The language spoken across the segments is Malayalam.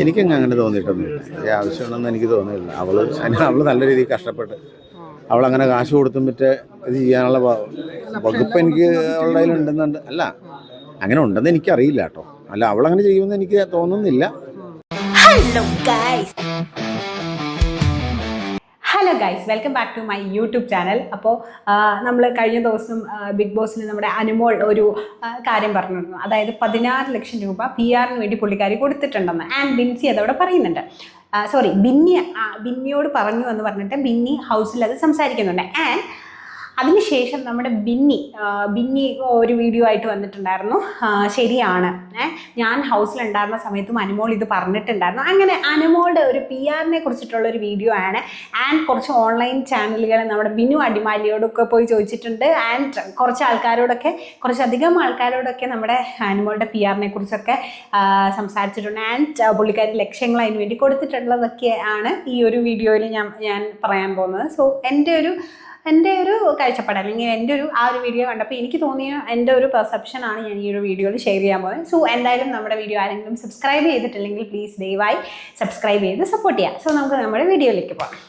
എനിക്കങ്ങ് അങ്ങനെ തോന്നിയിട്ടൊന്നുമില്ല ആവശ്യമുണ്ടെന്ന് എനിക്ക് തോന്നിയില്ല അവൾ അവൾ നല്ല രീതിയിൽ കഷ്ടപ്പെട്ട് അവൾ അങ്ങനെ കാശ് കൊടുത്തും മറ്റേ ഇത് ചെയ്യാനുള്ള വകുപ്പ് എനിക്ക് അവളുടെ കയ്യിലുണ്ടെന്നുണ്ട് അല്ല അങ്ങനെ ഉണ്ടെന്ന് എനിക്കറിയില്ല കേട്ടോ. അല്ല അവളങ്ങനെ ചെയ്യുമെന്ന് എനിക്ക് തോന്നുന്നില്ല. Hello guys. Hello guys welcome back to my YouTube channel. അപ്പോൾ നമ്മൾ കഴിഞ്ഞ ദിവസം ബിഗ് ബോസിൽ നമ്മുടെ അനുമോൾ ഒരു കാര്യം പറഞ്ഞിരുന്നു. അതായത് പതിനാറ് ലക്ഷം രൂപ പി ആറിന് വേണ്ടി പുള്ളിക്കാരി കൊടുത്തിട്ടുണ്ടെന്ന്. ആൻഡ് ബിൻസി അതവിടെ പറയുന്നുണ്ട്. സോറി ബിന്നി ബിന്നിയോട് പറഞ്ഞു എന്ന് പറഞ്ഞിട്ട് ബിന്നി ഹൗസിൽ അത് സംസാരിക്കുന്നുണ്ട്. ആൻഡ് അതിനുശേഷം നമ്മുടെ ബിന്നി ബിന്നി ഒരു വീഡിയോ ആയിട്ട് വന്നിട്ടുണ്ടായിരുന്നു. ശരിയാണ്. ഞാൻ ഹൗസിൽ ഉണ്ടായിരുന്ന സമയത്തും അനുമോൾ ഇത് പറഞ്ഞിട്ടുണ്ടായിരുന്നു. അങ്ങനെ അനുമോളുടെ ഒരു പി ആറിനെ കുറിച്ചിട്ടുള്ള ഒരു വീഡിയോ ആണ്. ആൻഡ് കുറച്ച് ഓൺലൈൻ ചാനലുകൾ നമ്മുടെ ബിനു അടിമാലിയോടൊക്കെ പോയി ചോദിച്ചിട്ടുണ്ട്. ആൻഡ് കുറച്ച് ആൾക്കാരോടൊക്കെ കുറച്ചധികം ആൾക്കാരോടൊക്കെ നമ്മുടെ അനുമോളുടെ പി ആറിനെ കുറിച്ചൊക്കെ സംസാരിച്ചിട്ടുണ്ട്. ആൻഡ് പുള്ളിക്കാരി ലക്ഷ്യങ്ങൾ അതിന് വേണ്ടി കൊടുത്തിട്ടുള്ളതൊക്കെ ആണ് ഈ ഒരു വീഡിയോയിൽ ഞാൻ ഞാൻ പറയാൻ പോകുന്നത്. സോ എന്റെ ഒരു എന്റെ ഒരു കാഴ്ചപ്പാട് അല്ലെങ്കിൽ എന്റെ ഒരു ആ ഒരു വീഡിയോ കണ്ടപ്പോൾ എനിക്ക് തോന്നിയ എന്റെ ഒരു പെർസെപ്ഷൻ ആണ് ഞാൻ ഈ ഒരു വീഡിയോയിൽ ഷെയർ ചെയ്യാൻ പോകുന്നത്. സോ എന്തായാലും നമ്മുടെ വീഡിയോ ആരെങ്കിലും സബ്സ്ക്രൈബ് ചെയ്തിട്ടില്ലെങ്കിൽ പ്ലീസ് ദയവായി സബ്സ്ക്രൈബ് ചെയ്ത് സപ്പോർട്ട് ചെയ്യാം സോ നമുക്ക് നമ്മുടെ വീഡിയോയിലേക്ക് പോകാം.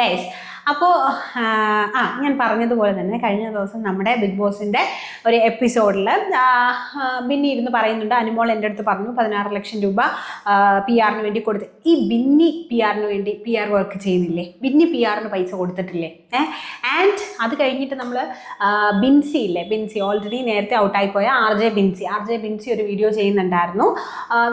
ഗൈസ് അപ്പോൾ ആ ഞാൻ പറഞ്ഞതുപോലെ തന്നെ കഴിഞ്ഞ ദിവസം നമ്മുടെ ബിഗ് ബോസിന്റെ ഒരു എപ്പിസോഡിൽ ബിന്നി ഇരുന്ന് പറയുന്നുണ്ട് അനുമോൾ എന്റെ അടുത്ത് പറഞ്ഞു പതിനാറ് ലക്ഷം രൂപ പി ആറിന് വേണ്ടി കൊടുത്ത്. ഈ ബിന്നി പി ആറിന് വേണ്ടി പി ആർ വർക്ക് ചെയ്യുന്നില്ലേ? ബിന്നി പി ആറിന് പൈസ കൊടുത്തിട്ടില്ലേ? ആൻഡ് അത് കഴിഞ്ഞിട്ട് നമ്മൾ ബിൻസി ഇല്ലേ? ബിൻസി ഓൾറെഡി നേരത്തെ ഔട്ടായി പോയ R J Binsy. R J Binsy ഒരു വീഡിയോ ചെയ്യുന്നുണ്ടായിരുന്നു.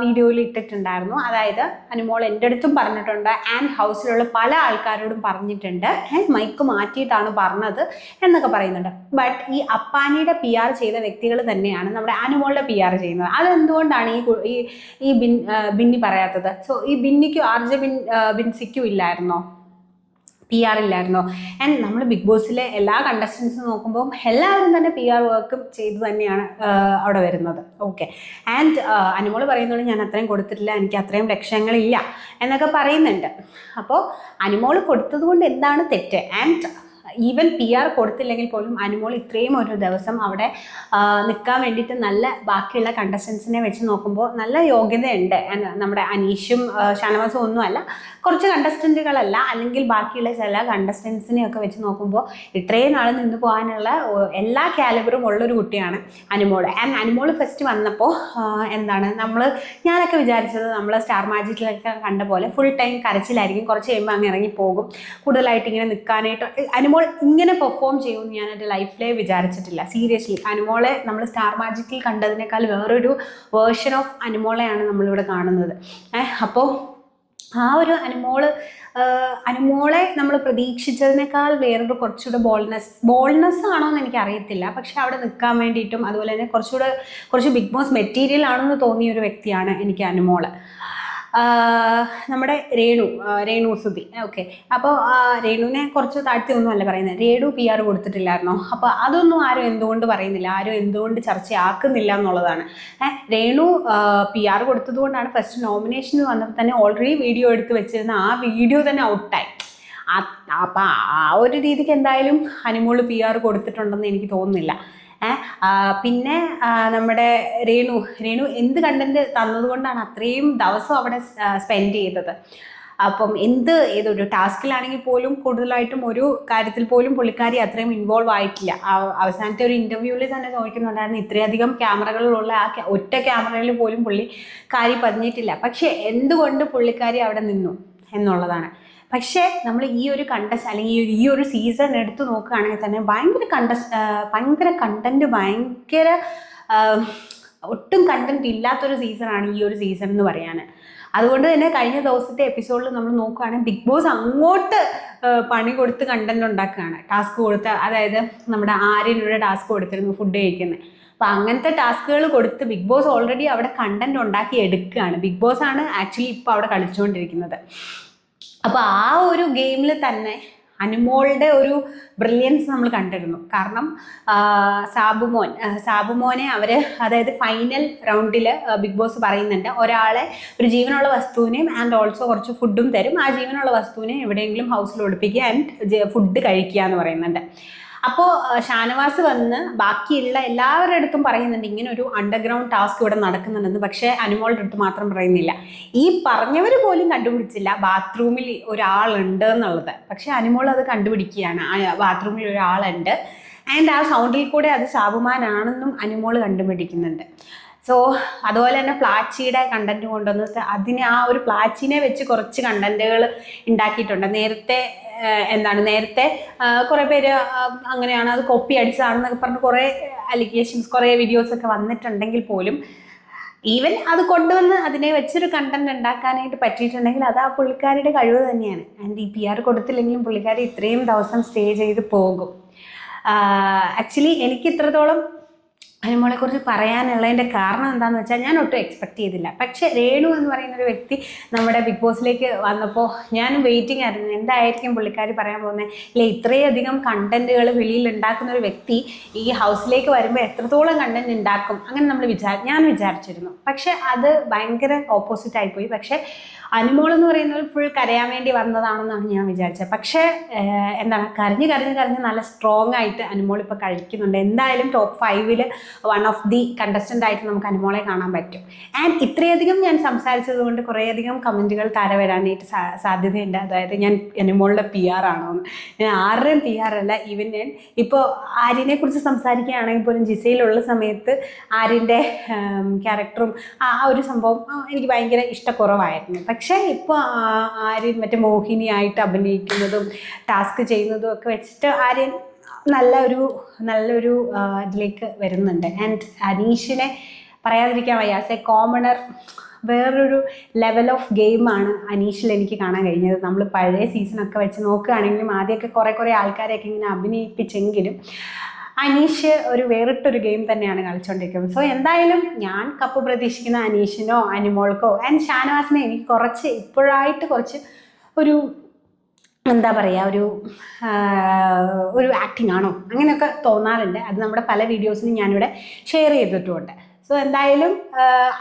വീഡിയോയിൽ ഇട്ടിട്ടുണ്ടായിരുന്നു. അതായത് അനുമോൾ എന്റെ അടുത്തും പറഞ്ഞിട്ടുണ്ട് ആൻഡ് ഹൗസിലുള്ള പല ആൾക്കാരോടും പറഞ്ഞിട്ടുണ്ട്. മൈക്ക് മാറ്റിയിട്ടാണ് പറഞ്ഞത് എന്നൊക്കെ പറയുന്നുണ്ട്. ബട്ട് ഈ അപ്പാനിയുടെ പി ആർ ചെയ്ത വ്യക്തികൾ തന്നെയാണ് നമ്മുടെ അനുമോളുടെ പി ആർ ചെയ്യുന്നത്. അതെന്തുകൊണ്ടാണ് ഈ ഈ ബിന്നി പറയാത്തത്? സോ ഈ ബിന്നിക്കും ആർ ജെ ബിൻ ബിൻസിക്കും ഇല്ലായിരുന്നോ? പി ആർ ഇല്ലായിരുന്നോ? ആൻഡ് നമ്മൾ ബിഗ് ബോസിലെ എല്ലാ കണ്ടസ്റ്റൻസും നോക്കുമ്പോൾ എല്ലാവരും തന്നെ പി ആർ വർക്കും ചെയ്ത് തന്നെയാണ് അവിടെ വരുന്നത്. ഓക്കെ ആൻഡ് അനുമോൾ പറയുന്നുണ്ട് ഞാൻ അത്രയും കൊടുത്തിട്ടില്ല. എനിക്ക് അത്രയും ലക്ഷ്യങ്ങളില്ല എന്നൊക്കെ പറയുന്നുണ്ട്. അപ്പോൾ അനുമോൾ കൊടുത്തത് കൊണ്ട് എന്താണ് തെറ്റ്? ആൻഡ് ഈവൻ പി ആർ കൊടുത്തില്ലെങ്കിൽ പോലും അനുമോൾ ഇത്രയും ഒരു ദിവസം അവിടെ നിൽക്കാൻ വേണ്ടിയിട്ട് നല്ല ബാക്കിയുള്ള കണ്ടസ്റ്റൻസിനെ വെച്ച് നോക്കുമ്പോൾ നല്ല യോഗ്യതയുണ്ട്. നമ്മുടെ അനീഷും ഷാനവാസും ഒന്നുമല്ല കുറച്ച് കണ്ടസ്റ്റന്റുകളല്ല അല്ലെങ്കിൽ ബാക്കിയുള്ള ചില കണ്ടസ്റ്റൻസിനെയൊക്കെ വെച്ച് നോക്കുമ്പോൾ ഇത്രയും നാൾ നിന്ന് പോകാനുള്ള എല്ലാ കാലിബറും ഉള്ളൊരു കുട്ടിയാണ് അനുമോൾ. ആൻഡ് അനുമോൾ ഫസ്റ്റ് വന്നപ്പോൾ എന്താണ് നമ്മൾ ഞാനൊക്കെ വിചാരിച്ചത് നമ്മൾ സ്റ്റാർ മാജിക്കിലൊക്കെ കണ്ട പോലെ ഫുൾ ടൈം കരച്ചിലായിരിക്കും. കുറച്ച് കഴിയുമ്പോൾ അങ്ങ് ഇറങ്ങി പോകും കൂടുതലായിട്ട് ഇങ്ങനെ നിൽക്കാനായിട്ട് അനുമോൾ ഇങ്ങനെ പെർഫോം ചെയ്യുമെന്ന് ഞാൻ എന്റെ ലൈഫിലേ വിചാരിച്ചിട്ടില്ല. സീരിയസ്ലി അനുമോളെ നമ്മൾ സ്റ്റാർ മാജിക്കിൽ കണ്ടതിനേക്കാൾ വേറൊരു വേർഷൻ ഓഫ് അനുമോളെയാണ് നമ്മളിവിടെ കാണുന്നത്. അപ്പോൾ ആ ഒരു അനുമോൾ അനുമോളെ നമ്മൾ പ്രതീക്ഷിച്ചതിനേക്കാൾ വേറൊരു കുറച്ചുകൂടെ ബോൾനെസ് ബോൾനെസ് ആണോ എന്ന് എനിക്കറിയത്തില്ല. പക്ഷെ അവിടെ നിൽക്കാൻ വേണ്ടിയിട്ടും അതുപോലെ തന്നെ കുറച്ചുകൂടെ കുറച്ച് ബിഗ് ബോസ് മെറ്റീരിയൽ ആണെന്ന് തോന്നിയ ഒരു വ്യക്തിയാണ് എനിക്ക് അനുമോൾ. നമ്മുടെ രേണു രേണു സുധി. ഓക്കെ. അപ്പോൾ രേണുവിനെ കുറച്ച് താഴ്ത്തി ഒന്നും അല്ല പറയുന്നത് രേണു പി ആർ കൊടുത്തിട്ടില്ലായിരുന്നോ? അപ്പോൾ അതൊന്നും ആരും എന്തുകൊണ്ട് പറയുന്നില്ല? ആരും എന്തുകൊണ്ട് ചർച്ചയാക്കുന്നില്ല എന്നുള്ളതാണ്. രേണു പി ആർ കൊടുത്തതുകൊണ്ടാണ് ഫസ്റ്റ് നോമിനേഷൻ വന്നപ്പോൾ തന്നെ ഓൾറെഡി വീഡിയോ എടുത്ത് വെച്ചിരുന്ന ആ വീഡിയോ തന്നെ ഔട്ടായി അപ്പം ആ ഒരു രീതിക്ക് എന്തായാലും അനുമോൾ പി ആർ കൊടുത്തിട്ടുണ്ടെന്ന് എനിക്ക് തോന്നുന്നില്ല. പിന്നെ നമ്മുടെ രേണു രേണു എന്ത് കണ്ടന്റ് തന്നതുകൊണ്ടാണ് അത്രയും ദിവസം അവിടെ സ്പെൻഡ് ചെയ്തത്? അപ്പം എന്ത് ഏതൊരു ടാസ്കിലാണെങ്കിൽ പോലും കൂടുതലായിട്ടും ഒരു കാര്യത്തിൽ പോലും പുള്ളിക്കാരി അത്രയും ഇൻവോൾവ് ആയിട്ടില്ല. അവസാനത്തെ ഒരു ഇന്റർവ്യൂവിൽ തന്നെ ചോദിക്കുന്നുണ്ടായിരുന്നു ഇത്രയധികം ക്യാമറകളിലുള്ള ആ ഒറ്റ ക്യാമറയിൽ പോലും പുള്ളി പുള്ളിക്കാരി പതിഞ്ഞിട്ടില്ല. പക്ഷേ എന്തുകൊണ്ട് പുള്ളിക്കാരി അവിടെ നിന്നു എന്നുള്ളതാണ്. പക്ഷേ നമ്മൾ ഈ ഒരു കണ്ടസ്റ്റ് അല്ലെങ്കിൽ ഈ ഒരു- സീസൺ എടുത്തു നോക്കുകയാണെങ്കിൽ തന്നെ ഭയങ്കര കണ്ടസ് ഭയങ്കര കണ്ടന്റ് ഭയങ്കര ഒട്ടും കണ്ടന്റ് ഇല്ലാത്തൊരു സീസണാണ് ഈ ഒരു സീസൺ എന്ന് പറയാൻ അതുകൊണ്ട് തന്നെ കഴിഞ്ഞ ദിവസത്തെ എപ്പിസോഡിൽ നമ്മൾ നോക്കുകയാണെങ്കിൽ ബിഗ് ബോസ് അങ്ങോട്ട് പണി കൊടുത്ത് കണ്ടന്റ് ഉണ്ടാക്കുകയാണ്. ടാസ്ക് കൊടുത്ത് അതായത് നമ്മുടെ ആര്യനൂടെ ടാസ്ക് കൊടുത്തിരുന്നു ഫുഡ് കഴിക്കുന്നത് അപ്പം അങ്ങനത്തെ ടാസ്കുകൾ കൊടുത്ത് ബിഗ് ബോസ് ഓൾറെഡി അവിടെ കണ്ടന്റ് ഉണ്ടാക്കി എടുക്കുകയാണ്. ബിഗ് ബോസ് ആണ് ആക്ച്വലി ഇപ്പോൾ അവിടെ കളിച്ചുകൊണ്ടിരിക്കുന്നത് അപ്പോൾ ആ ഒരു ഗെയിമിൽ തന്നെ അനുമോളുടെ ഒരു ബ്രില്യൻസ് നമ്മൾ കണ്ടിരുന്നു. കാരണം സാബുമോൻ സാബുമോനെ അവർ അതായത് ഫൈനൽ റൗണ്ടിൽ ബിഗ് ബോസ് പറയുന്നുണ്ട് ഒരാളെ ഒരു ജീവനുള്ള വസ്തുവിനെയും ആൻഡ് ഓൾസോ കുറച്ച് ഫുഡും തരും. ആ ജീവനുള്ള വസ്തുവിനെ എവിടെയെങ്കിലും ഹൗസിൽ ഒളിപ്പിക്കുക ആൻഡ് ഫുഡ് കഴിക്കുക എന്ന് പറയുന്നുണ്ട്. അപ്പോൾ ഷാനവാസ് വന്ന് ബാക്കിയുള്ള എല്ലാവരുടെ അടുത്തും പറയുന്നുണ്ട് ഇങ്ങനെ ഒരു അണ്ടർഗ്രൗണ്ട് ടാസ്ക് ഇവിടെ നടക്കുന്നുണ്ടെന്ന്. പക്ഷേ അനുമോളുടെ അടുത്ത് മാത്രം പറയുന്നില്ല. ഈ പറഞ്ഞവർ പോലും കണ്ടുപിടിച്ചില്ല ബാത്റൂമിൽ ഒരാളുണ്ട് എന്നുള്ളത് പക്ഷേ അനുമോൾ അത് കണ്ടുപിടിക്കുകയാണ്. ബാത്റൂമിൽ ഒരാളുണ്ട്. ആൻഡ് ആ സൗണ്ടിൽ കൂടെ അത് സാബുമാനാണെന്നും അനുമോൾ കണ്ടുപിടിക്കുന്നുണ്ട്. സോ അതുപോലെ തന്നെ പ്ലാച്ചിയുടെ കണ്ടന്റ് കൊണ്ടുവന്നിട്ട് അതിനെ ആ ഒരു പ്ലാച്ചിനെ വെച്ച് കുറച്ച് കണ്ടന്റുകൾ ഉണ്ടാക്കിയിട്ടുണ്ട്. നേരത്തെ എന്താണ് നേരത്തെ കുറേ പേര് അങ്ങനെയാണ് അത് കോപ്പി അടിച്ചതാണെന്നൊക്കെ പറഞ്ഞ് കുറേ അലിഗേഷൻസ് കുറേ വീഡിയോസൊക്കെ വന്നിട്ടുണ്ടെങ്കിൽ പോലും ഈവൻ അത് കൊണ്ടുവന്ന് അതിനെ വെച്ചൊരു കണ്ടന്റ് ഉണ്ടാക്കാനായിട്ട് പറ്റിയിട്ടുണ്ടെങ്കിൽ അത് ആ പുള്ളിക്കാരിയുടെ കഴിവ് തന്നെയാണ്. ആൻഡ് ഈ പി ആർ കൊടുത്തില്ലെങ്കിലും പുള്ളിക്കാരി ഇത്രയും ദിവസം സ്റ്റേ ചെയ്ത് പോകും. ആക്ച്വലി എനിക്ക് ഇത്രത്തോളം അനുമോളെ കുറിച്ച് പറയാനുള്ളതിന്റെ കാരണം എന്താണെന്ന് വെച്ചാൽ ഞാൻ ഒട്ടും എക്സ്പെക്ട് ചെയ്തില്ല. പക്ഷേ രേണു എന്ന് പറയുന്ന ഒരു വ്യക്തി നമ്മുടെ ബിഗ് ബോസിലേക്ക് വന്നപ്പോൾ ഞാനും വെയിറ്റിംഗ് ആയിരുന്നു. എന്തായിരിക്കും പുള്ളിക്കാരി പറയാൻ പോകുന്നത്? ഇല്ല ഇത്രയധികം കണ്ടന്റുകൾ വെളിയിൽ ഉണ്ടാക്കുന്ന ഒരു വ്യക്തി ഈ ഹൗസിലേക്ക് വരുമ്പോൾ എത്രത്തോളം കണ്ടന്റ് ഉണ്ടാക്കും? അങ്ങനെ നമ്മൾ വിചാ ഞാൻ വിചാരിച്ചിരുന്നു. പക്ഷേ അത് ഭയങ്കര ഓപ്പോസിറ്റ് ആയിപ്പോയി. പക്ഷേ അനുമോൾ എന്ന് പറയുന്നത് ഫുൾ കരയാൻ വേണ്ടി വന്നതാണെന്നാണ് ഞാൻ വിചാരിച്ചത്. പക്ഷേ എന്താണ് കരഞ്ഞ് കരഞ്ഞ് കരഞ്ഞ് നല്ല സ്ട്രോങ് ആയിട്ട് അനുമോൾ ഇപ്പോൾ കഴിക്കുന്നുണ്ട് എന്തായാലും ടോപ്പ് ഫൈവിൽ വൺ ഓഫ് ദി കണ്ടസ്റ്റന്റ് ആയിട്ട് നമുക്ക് അനുമോളെ കാണാൻ പറ്റും. ആൻഡ് ഇത്രയധികം ഞാൻ സംസാരിച്ചത് കൊണ്ട് കുറേയധികം കമന്റുകൾ താര വരാനായിട്ട് സാധ്യതയുണ്ട്. അതായത് ഞാൻ അനുമോളുടെ പി ആർ ആണോ ഞാൻ ആരുടെയും പി ആർ അല്ല ഈവൻ ഞാൻ ഇപ്പോൾ ആര്യനെ കുറിച്ച് സംസാരിക്കുകയാണെങ്കിൽ പോലും ജിസയിലുള്ള സമയത്ത് ആര്യന്റെ ക്യാരക്ടറും ആ ഒരു സംഭവം എനിക്ക് ഭയങ്കര ഇഷ്ടക്കുറവായിരുന്നു. പക്ഷേ ഇപ്പോൾ ആര്യൻ മറ്റേ മോഹിനിയായിട്ട് അഭിനയിക്കുന്നതും ടാസ്ക് ചെയ്യുന്നതും ഒക്കെ വെച്ചിട്ട് ആര്യൻ നല്ലൊരു നല്ലൊരു ഇതിലേക്ക് വരുന്നുണ്ട്. ആൻഡ് അനീഷിനെ പറയാതിരിക്കാൻ വയ്യ. ആസ് എ കോമണർ വേറൊരു ലെവൽ ഓഫ് ഗെയിമാണ് അനീഷിൽ എനിക്ക് കാണാൻ കഴിഞ്ഞത്. നമ്മൾ പഴയ സീസണൊക്കെ വെച്ച് നോക്കുകയാണെങ്കിലും ആദ്യമൊക്കെ കുറേ കുറേ ആൾക്കാരെയൊക്കെ ഇങ്ങനെ അഭിനയിപ്പിച്ചെങ്കിലും അനീഷ് ഒരു വേറിട്ടൊരു ഗെയിം തന്നെയാണ് കളിച്ചുകൊണ്ടിരിക്കുന്നത് സോ എന്തായാലും ഞാൻ കപ്പ് പ്രതീക്ഷിക്കുന്ന അനീഷിനോ അനിമോൾക്കോ ആൻഡ് ഷാനവാസിനെ എനിക്ക് കുറച്ച് ഇപ്പോഴായിട്ട് കുറച്ച് ഒരു എന്താ പറയുക ഒരു ഒരു ആക്ടിങ് ആണോ അങ്ങനെയൊക്കെ തോന്നാറുണ്ട്. അത് നമ്മുടെ പല വീഡിയോസിനും ഞാനിവിടെ ഷെയർ ചെയ്തിട്ടുമുണ്ട്. സോ എന്തായാലും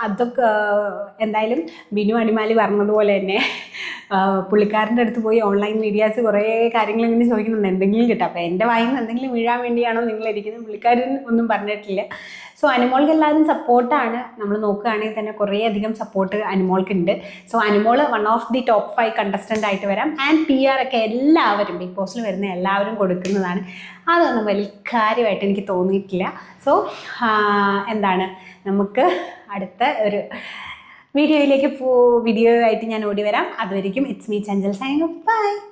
അതൊക്കെ എന്തായാലും ബിനു അടിമാലി പറഞ്ഞതുപോലെ തന്നെ പുള്ളിക്കാരന്റെ അടുത്ത് പോയി ഓൺലൈൻ മീഡിയാസ് കുറേ കാര്യങ്ങൾ ഇങ്ങനെ ചോദിക്കുന്നുണ്ട്. എന്തെങ്കിലും കിട്ടും. അപ്പോൾ എന്റെ വായിൽ നിന്ന് എന്തെങ്കിലും വീഴാൻ വേണ്ടിയാണോ നിങ്ങൾ ഇരിക്കുന്നത്? പുള്ളിക്കാരൻ ഒന്നും പറഞ്ഞിട്ടില്ല. സോ അനുമോൾക്ക് എല്ലാവരും സപ്പോർട്ടാണ് നമ്മൾ നോക്കുകയാണെങ്കിൽ തന്നെ കുറേ അധികം സപ്പോർട്ട് അനുമോൾക്ക് ഉണ്ട് so Anumol one of the top five contestant ആയിട്ട് വരാം. ആൻഡ് പി ആർ ഒക്കെ എല്ലാവരും ബിഗ് ബോസിൽ വരുന്ന എല്ലാവരും കൊടുക്കുന്നതാണ്. അതൊന്നും വലിയ കാര്യമായിട്ട് എനിക്ക് തോന്നിയിട്ടില്ല. സോ എന്താണ്? നമുക്ക് അടുത്ത ഒരു വീഡിയോയിലേക്ക് പോ വീഡിയോ ആയിട്ട് ഞാൻ ഓടി വരാം. അതുവരെയും it's me Chanchal sign bye